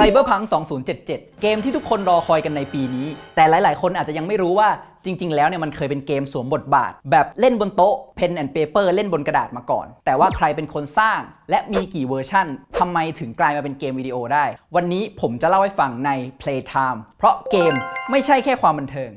ไซเบอร์พัง2077 เกมที่ทุกคนรอคอยกันในปีนี้ แต่หลาย ๆ คนอาจจะยังไม่รู้ว่าจริง ๆ แล้วเนี่ยมันเคยเป็นเกมสวมบทบาท แบบเล่นบนโต๊ะ pen and paper เล่นบนกระดาษมาก่อน แต่ว่าใครเป็นคนสร้าง และมีกี่เวอร์ชั่นทำไมถึงกลายมาเป็นเกมวิดีโอได้ วันนี้ผมจะเล่าให้ฟังใน Playtime เพราะเกมไม่ใช่แค่ความบันเทิง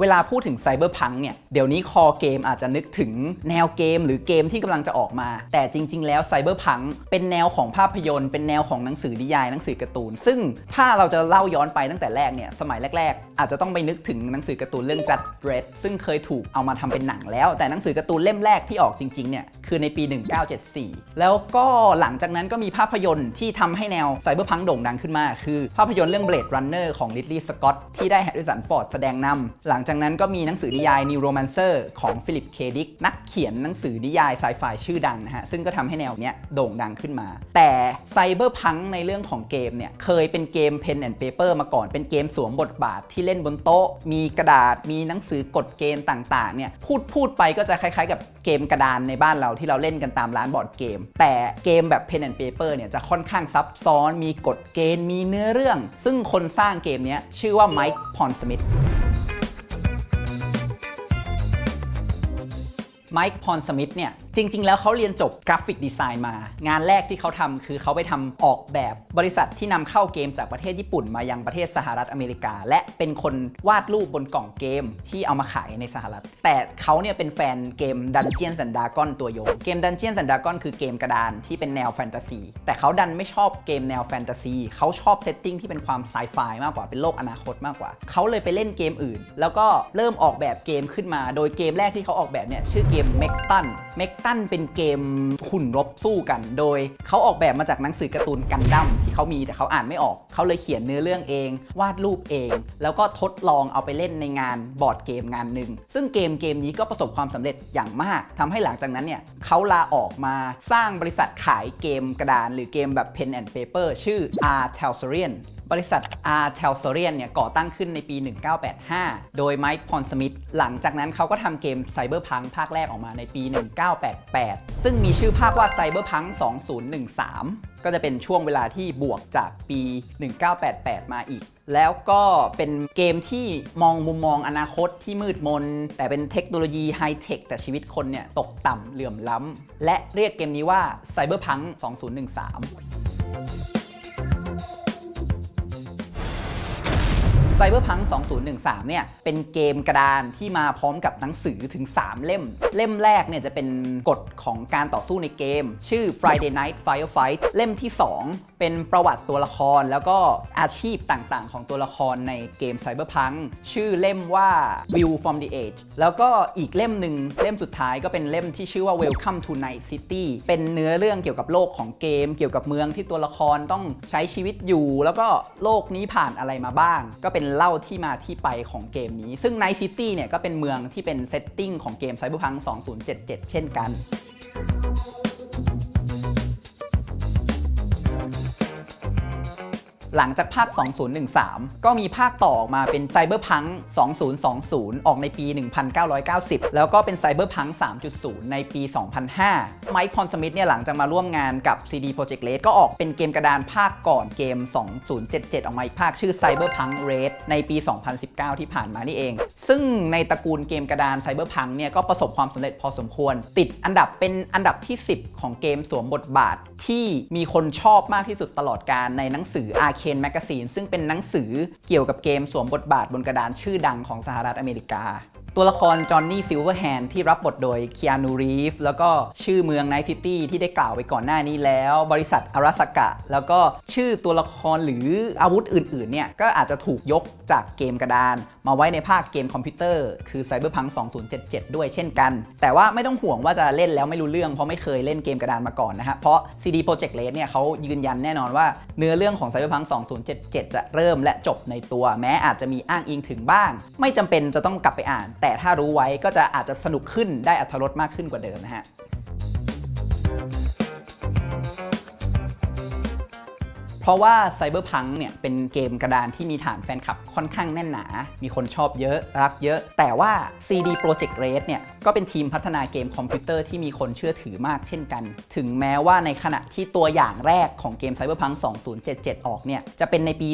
เวลาพูดถึงไซเบอร์พังเนี่ย เดี๋ยวนี้คอเกมอาจจะนึกถึงแนวเกมหรือเกมที่กำลังจะออกมา แต่จริง ๆ แล้วไซเบอร์พังเป็นแนวของภาพยนตร์ เป็นแนวของหนังสือนิยายหนังสือการ์ตูน ซึ่งถ้าเราจะเล่าย้อนไปตั้งแต่แรกเนี่ย สมัยแรก ๆ อาจจะต้องไปนึกถึงหนังสือการ์ตูนเรื่อง Judge Dredd ซึ่งเคยถูกเอามาทำเป็นหนังแล้ว แต่หนังสือการ์ตูนเล่มแรกที่ออกจริงๆเนี่ยคือในปี 1974 แล้วก็หลังจากนั้นก็มีภาพยนตร์ที่ทำให้แนวไซเบอร์พังโด่งดังขึ้นมา คือภาพยนตร์เรื่อง Blade Runner ของ Ridley Scott ที่ได้แฮร์ริสันฟอร์ดแสดงนำหลังจากนั้นก็มีหนังสือนิยาย Neuromancer ของฟิลิป เคดิกนักเขียนหนังสือนิยายไซไฟชื่อดังนะฮะ ซึ่งก็ทำให้แนวเนี้ยโด่งดังขึ้นมา แต่ไซเบอร์พังในเรื่องของเกมเนี่ย เคยเป็นเกม Pen and Paper มาก่อนเป็นเกมสวมบทบาทที่เล่นบนโต๊ะ มีกระดาษมีหนังสือกฎเกณฑ์ต่างๆเนี่ยพูดพูดไปก็จะคล้ายๆ กับเกมกระดานในบ้านเราที่เราเล่นกันตามร้านบอร์ดเกม แต่เกมแบบ Pen and Paper เนี่ยจะค่อนข้างซับซ้อน มีกฎเกณฑ์ มีเนื้อเรื่อง ซึ่งคนสร้างเกมนี้ชื่อว่าไมค์พอนสมิธ ไมค์พรสมิธเนี่ยจริง ๆ แล้วเขาเรียนจบกราฟิกดีไซน์มา งานแรกที่เขาทำคือเขาไปทำออกแบบบริษัทที่นำเข้าเกมจากประเทศญี่ปุ่นมายังประเทศสหรัฐอเมริกา และเป็นคนวาดรูปบนกล่องเกมที่เอามาขายในสหรัฐ แต่เขาเนี่ยเป็นแฟนเกม Dungeons and Dragons ตัวยงเกม Dungeons and Dragons คือเกมกระดานที่เป็นแนวแฟนตาซีแต่เขาดันไม่ชอบเกมแนวแฟนตาซีเขาชอบเซตติ้งที่เป็นความไซไฟมากกว่าเป็นโลกอนาคตมากกว่า เขาเลยไปเล่นเกมอื่น แล้วก็เริ่มออกแบบเกมขึ้นมา โดยเกมแรกที่เขาออกแบบเนี่ยชื่อเกม m e c t a n m e c t a n เป็นเกมหุ่นรบสู้กัน โดยเขาออกแบบมาจากหนังสือการ์ตูนกันดั้มที่เขามีแต่เขาอ่านไม่ออก เขาเลยเขียนเนื้อเรื่องเอง วาดรูปเอง แล้วก็ทดลองเอาไปเล่นในงานบอร์ดเกมงานหนึ่ง ซึ่งเกมเกมนี้ก็ประสบความสำเร็จอย่างมากทำให้หลังจากนั้นเนี่ยเขาลาออกมาสร้างบริษัทขายเกมกระดาน หรือเกมแบบ pen and paper ชื่อ R t e l s o r i a n บริษัท R t e l s o r i a n เนี่ยก่อตั้งขึ้นในปี 1985 โดยไมค์พอนสมิธหลังจากนั้นเขาก็ทำเกม Cyberpunk ภาคแรกออกมาในปี 1988 ซึ่งมีชื่อภาคว่า Cyberpunk 2013 ก็จะเป็นช่วงเวลาที่บวกจากปี 1988 มาอีก แล้วก็เป็นเกมที่มองมุมมองอนาคตที่มืดมน แต่เป็นเทคโนโลยีไฮเทคแต่ชีวิตคนเนี่ยตกต่ำเหลื่อมล้ำและเรียกเกมนี้ว่า Cyberpunk 2013 Cyberpunk 2013 เนี่ย เป็นเกมกระดานที่มาพร้อมกับหนังสือถึง 3 เล่ม เล่มแรกเนี่ยจะเป็นกฎของการต่อสู้ในเกม ชื่อ Friday Night Firefight เล่มที่ 2 เป็นประวัติตัวละครแล้วก็อาชีพต่างๆ ของตัวละครในเกม Cyberpunk ชื่อเล่มว่า View from the Edge แล้วก็อีกเล่มหนึ่งเล่มสุดท้ายก็เป็นเล่มที่ชื่อว่า Welcome to Night City เป็นเนื้อเรื่องเกี่ยวกับโลกของเกม เกี่ยวกับเมืองที่ตัวละครต้องใช้ชีวิตอยู่ แล้วก็โลกนี้ผ่านอะไรมาบ้าง ก็เป็นเล่าที่มาที่ไปของเกมนี้ ซึ่ง Night City เนี่ยก็เป็นเมืองที่เป็นเซตติ้งของเกม Cyberpunk 2077 เช่นกัน หลังจากภาค 2013 ก็มีภาคต่อออกมาเป็น Cyberpunk 2020 ออกในปี 1990 แล้วก็เป็น Cyberpunk 3.0 ในปี 2005 ไมค์พอนสมิธเนี่ยหลังจากมาร่วมงานกับ CD Projekt Red ก็ออกเป็นเกมกระดานภาคก่อนเกม 2077 ออกมาอีกภาคชื่อ Cyberpunk Red ในปี 2019 ที่ผ่านมานี่เอง ซึ่งในตระกูลเกมกระดาน Cyberpunk เนี่ยก็ประสบความสำเร็จพอสมควร ติดอันดับเป็นอันดับที่ 10 ของเกมสวมบทบาทที่มีคนชอบมากที่สุดตลอดการในหนังสือ Arcane Magazine ซึ่งเป็นหนังสือเกี่ยวกับเกมสวมบทบาทบนกระดานชื่อดังของสหรัฐอเมริกา ตัวละครจอห์นนี่ซิลเวอร์แฮนด์ที่รับบทโดยเคีอานูรีฟแล้วก็ชื่อเมืองไนท์ซิตี้ที่ได้กล่าวไปก่อนหน้านี้แล้ว บริษัทอาราสกะ แล้วก็ชื่อตัวละครหรืออาวุธอื่นๆเนี่ยก็อาจจะถูกยกจากเกมกระดาน มาไว้ในภาคเกมคอมพิวเตอร์คือ Cyberpunk 2077 ด้วยเช่นกัน แต่ว่าไม่ต้องห่วงว่าจะเล่นแล้วไม่รู้เรื่องเพราะไม่เคยเล่นเกมกระดานมาก่อนนะฮะเพราะ CD Projekt Red เนี่ยเขายืนยันแน่นอนว่าเนื้อเรื่องของ Cyberpunk 2077 จะเริ่มและจบในตัว แม้อาจจะมีอ้างอิงถึงบ้าง ไม่จำเป็นจะต้องกลับไปอ่านแแต่ถ้ารู้ไว้ก็จะอาจจะสนุกขึ้นได้อัธรสมากขึ้นกว่าเดิมนะฮะ เพราะว่า Cyberpunk เนี่ยเป็นเกมกระดานที่มีฐานแฟนคลับค่อนข้างแน่นหนา มีคนชอบเยอะรักเยอะ แต่ว่า CD Projekt Red เนี่ยก็เป็นทีมพัฒนาเกมคอมพิวเตอร์ที่มีคนเชื่อถือมากเช่นกัน ถึงแม้ว่าในขณะที่ตัวอย่างแรกของเกม Cyberpunk 2077 ออกเนี่ยจะเป็นในปี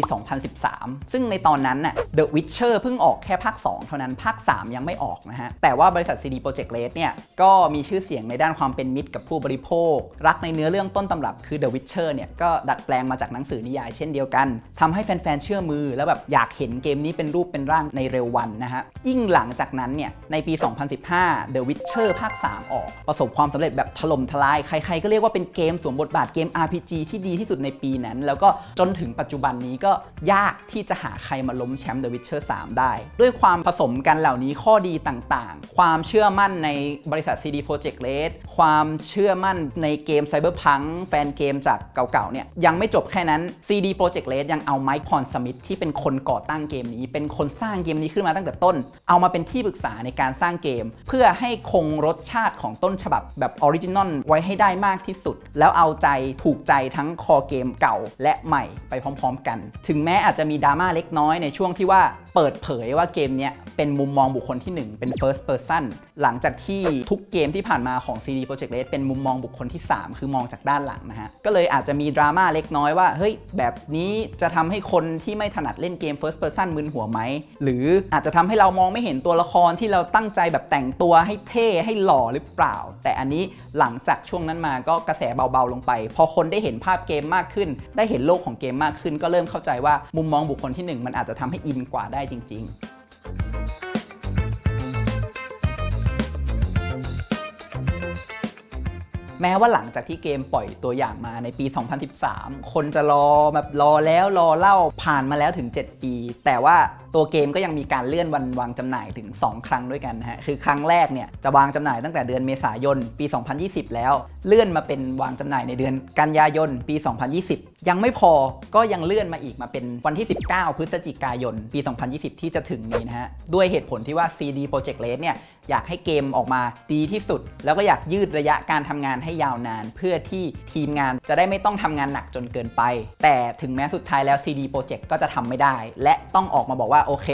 2013 ซึ่งในตอนนั้นน่ะ The Witcher เพิ่งออกแค่ภาค 2 เท่านั้นภาค 3 ยังไม่ออกนะฮะ แต่ว่าบริษัท CD Projekt Red เนี่ยก็มีชื่อเสียงในด้านความเป็นมิตรกับผู้บริโภค รักในเนื้อเรื่องต้นตำรับคือ The Witcher เนี่ยก็ดัดแปลงมาจากหนังสือนิยายเช่นเดียวกันทำให้แฟนๆเชื่อมือ แล้วแบบอยากเห็นเกมนี้เป็นรูปเป็นร่างในเร็ววันนะฮะยิ่งหลังจากนั้นเนี่ยในปี 2015 The Witcher ภาค 3 ออก ประสบความสำเร็จแบบถล่มทลาย ใครๆ ก็เรียกว่าเป็นเกมสวมบทบาทเกม RPG ที่ดีที่สุดในปีนั้น แล้วก็จนถึงปัจจุบันนี้ก็ยากที่จะหาใครมาล้มแชมป์ The Witcher 3 ได้ ด้วยความผสมกันเหล่านี้ข้อดีต่างๆ ความเชื่อมั่นในบริษัท CD Projekt Red ความเชื่อมั่นในเกม Cyberpunk แฟนเกมจากเก่าๆเนี่ยยังไม่จบแค่นั้น CD Projekt Red ยังเอาไมค์พรสมิธที่เป็นคนก่อตั้งเกมนี้ เป็นคนสร้างเกมนี้ขึ้นมาตั้งแต่ต้น เอามาเป็นที่ปรึกษาในการสร้างเกม เพื่อให้คงรสชาติของต้นฉบับแบบออริจินอลไว้ให้ได้มากที่สุด แล้วเอาใจถูกใจทั้งคอเกมเก่าและใหม่ไปพร้อม ๆ กัน ถึงแม้อาจจะมีดราม่าเล็กน้อยในช่วงที่ว่าเปิดเผยว่าเกมนี้เป็นมุมมองบุคคลที่ 1 เป็น first person หลังจากที่ทุกเกมที่ผ่านมาของ CD Projekt Red เป็นมุมมองบุคคลที่ 3 คือมองจากด้านหลังนะฮะ ก็เลยอาจจะมีดราม่าเล็กน้อยว่า เฮ้ย แบบนี้จะทำให้คนที่ไม่ถนัดเล่นเกม first person มึนหัวไหม หรืออาจจะทำให้เรามองไม่เห็นตัวละครที่เราตั้งใจแบบแต่งตัวให้เท่ให้หล่อหรือเปล่า แต่อันนี้หลังจากช่วงนั้นมาก็กระแสเบาๆลงไป พอคนได้เห็นภาพเกมมากขึ้น ได้เห็นโลกของเกมมากขึ้น ก็เริ่มเข้าใจว่ามุมมองบุคคลที่หนึ่งมันอาจจะทำให้อินกว่าได้จริง ๆ แม้ว่าหลังจากที่เกมปล่อยตัวอย่างมาในปี 2013 คนจะรอแบบรอแล้วรอเล่าผ่านมาแล้วถึง 7 ปี แต่ว่าตัวเกมก็ยังมีการเลื่อนวันวางจำหน่ายถึง 2 ครั้งด้วยกันนะฮะ คือครั้งแรกเนี่ยจะวางจำหน่ายตั้งแต่เดือนเมษายนปี 2020 แล้ว เลื่อนมาเป็นวางจำหน่ายในเดือนกันยายนปี 2020 ยังไม่พอก็ยังเลื่อนมาอีกมาเป็นวันที่ 19 พฤศจิกายนปี 2020 ที่จะถึงนี้นะฮะ ด้วยเหตุผลที่ว่า CD Projekt Red เนี่ยอยากให้เกมออกมาดีที่สุด แล้วก็อยากยืดระยะการทำงานให้ยาวนาน เพื่อที่ทีมงานจะได้ไม่ต้องทำงานหนักจนเกินไป แต่ถึงแม้สุดท้ายแล้ว CD Projekt ก็จะทำไม่ได้ และต้องออกมาบอกว่าโอเค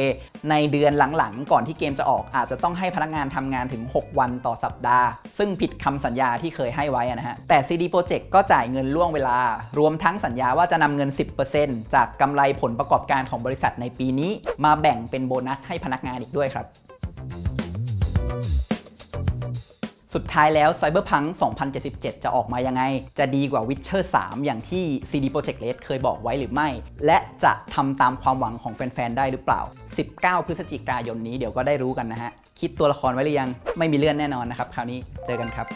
ในเดือนหลังๆ ก่อนที่เกมจะออกอาจจะต้องให้พนักงานทำงานถึง 6 วันต่อสัปดาห์ ซึ่งผิดคำสัญญาที่เคยให้ไว้นะฮะแต่ CD Projekt ก็จ่ายเงินล่วงเวลา รวมทั้งสัญญาว่าจะนำเงิน 10%จากกำไรผลประกอบการของบริษัทในปีนี้ มาแบ่งเป็นโบนัสให้พนักงานอีกด้วยครับ สุดท้ายแล้ว Cyberpunk 2077 จะออกมายังไง จะดีกว่า Witcher 3 อย่างที่ CD Projekt Red เคยบอกไว้หรือไม่ และจะทำตามความหวังของแฟน ๆ ได้หรือเปล่า 19 พฤศจิกายนนี้เดี๋ยวก็ได้รู้กันนะฮะ คิดตัวละครไว้หรือยัง ไม่มีเลื่อนแน่นอนนะครับ คราวนี้เจอกันครับ